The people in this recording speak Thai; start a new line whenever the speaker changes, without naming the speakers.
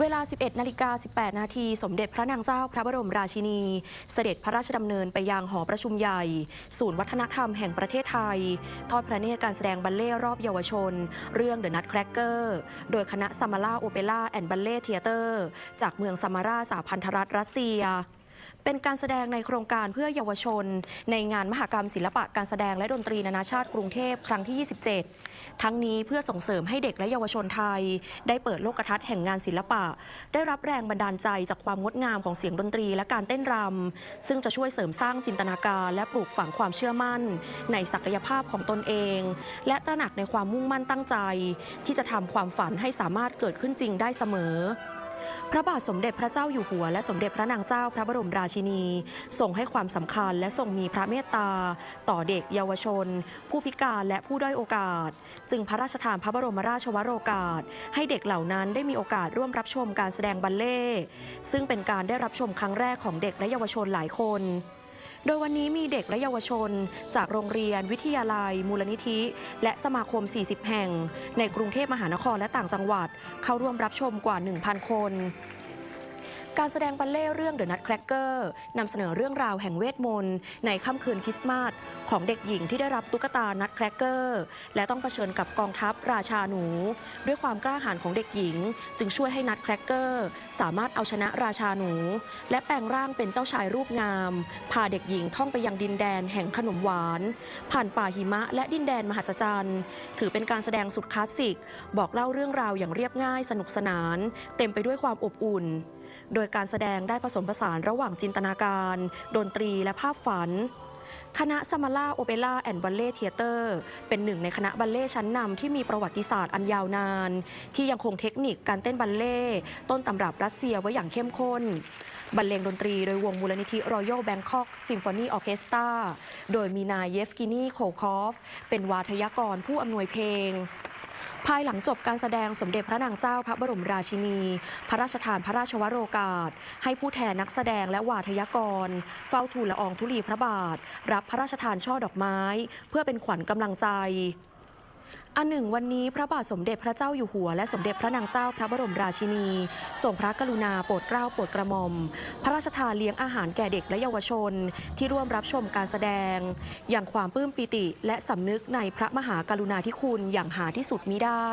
เวลา 11 นาฬิกา 18 นาทีสมเด็จพระนางเจ้าพระบรมราชินี เสด็จพระราชดำเนินไปยังหอประชุมใหญ่ ศูนย์วัฒนธรรมแห่งประเทศไทย ทอดพระเนตรการแสดงบัลเล่รอบเยาวชน เรื่องเดอะนัทแครกเกอร์โดยคณะซามาร่าโอเปร่าแอนด์บัลเล่เทเตอร์ จากเมืองซามมาร่าสาพันธรัฐรัสเซีย เป็นการแสดงในโครงการเพื่อเยาวชน ในงานมหกรรมศิลปะการแสดงและดนตรีนานาชาติกรุงเทพครั้งที่ 27 ทั้งนี้เพื่อส่งเสริมให้เด็กและเยาวชนไทย ได้เปิดโลกทัศน์แห่งงานศิลปะ ได้รับแรงบันดาลใจจากความงดงามของเสียงดนตรีและการเต้นรำซึ่งจะช่วยเสริมสร้างจินตนาการ และปลูกฝังความเชื่อมั่น ในศักยภาพของตนเอง และตระหนักในความมุ่งมั่นตั้งใจ ที่จะทำความฝันให้สามารถเกิดขึ้นจริงได้เสมอ พระบาทสมเด็จพระเจ้าอยู่หัว และสมเด็จพระนางเจ้าพระบรมราชินีทรงให้ความสำคัญและทรงมีพระเมตตา ต่อเด็กเยาวชน ผู้พิการและผู้ด้อยโอกาส จึงพระราชทานพระบรมราชวโรกาส ให้เด็กเหล่านั้นได้มีโอกาสร่วมรับชมการแสดงบัลเล่ ซึ่งเป็นการได้รับชมครั้งแรกของเด็กและเยาวชนหลายคน โดยวันนี้มีเด็กและเยาวชน จากโรงเรียน วิทยาลัย มูลนิธิ และสมาคม 40 แห่ง ในกรุงเทพมหานครและต่างจังหวัด เข้าร่วมรับชมกว่า 1,000 คน การแสดงบัลเล่ต์เรื่อง The Nutcracker นำเสนอเรื่องราวแห่งเวทมนต์ในค่ำคืนคริสต์มาสของเด็กหญิงที่ได้รับตุ๊กตา Nutcracker และต้องเผชิญกับกองทัพราชาหนู ด้วยความกล้าหาญของเด็กหญิง จึงช่วยให้ Nutcracker สามารถเอาชนะราชาหนู และแปลงร่างเป็นเจ้าชายรูปงาม พาเด็กหญิงท่องไปยังดินแดนแห่งขนมหวาน ผ่านป่าหิมะและดินแดนมหัศจรรย์ ถือเป็นการแสดงสุดคลาสสิก บอกเล่าเรื่องราวอย่างเรียบง่ายสนุกสนาน เต็มไปด้วยความอบอุ่น โดยการแสดงได้ผสมผสานระหว่างจินตนาการ ดนตรีและภาพฝัน คณะซัมาร่าโอเปร่าแอนด์บัลเล่เทเตอร์เป็นหนึ่งในคณะบัลเล่ชั้นนำที่มีประวัติศาสตร์อันยาวนาน ที่ยังคงเทคนิคการเต้นบัลเล่ต์ต้นตำรับรัสเซียไว้อย่างเข้มข้นบรรเลงดนตรีโดยวงมูลนิธิ Royal Bangkok Symphony Orchestra โดยมีนายเยฟกินีโคคอฟ เป็นวาทยากรผู้อำนวยเพลง ภายหลังจบการแสดงสมเด็จพระนางเจ้าพระบรมราชินี พระราชทานพระราชวโรกาส ให้ผู้แทนนักแสดงและวาทยากร เฝ้าทูลละอองธุลีพระบาท รับพระราชทานช่อดอกไม้ เพื่อเป็นขวัญกำลังใจ อันหนึ่งวันนี้พระบาทสมเด็จพระเจ้าอยู่หัว และสมเด็จพระนางเจ้าพระบรมราชินีทรงพระกรุณาโปรดเกล้าโปรดกระหม่อม พระราชทานเลี้ยงอาหารแก่เด็กและเยาวชน ที่ร่วมรับชมการแสดง อย่างความปลื้มปิติและสำนึกในพระมหากรุณาธิคุณอย่างหาที่สุดมิได้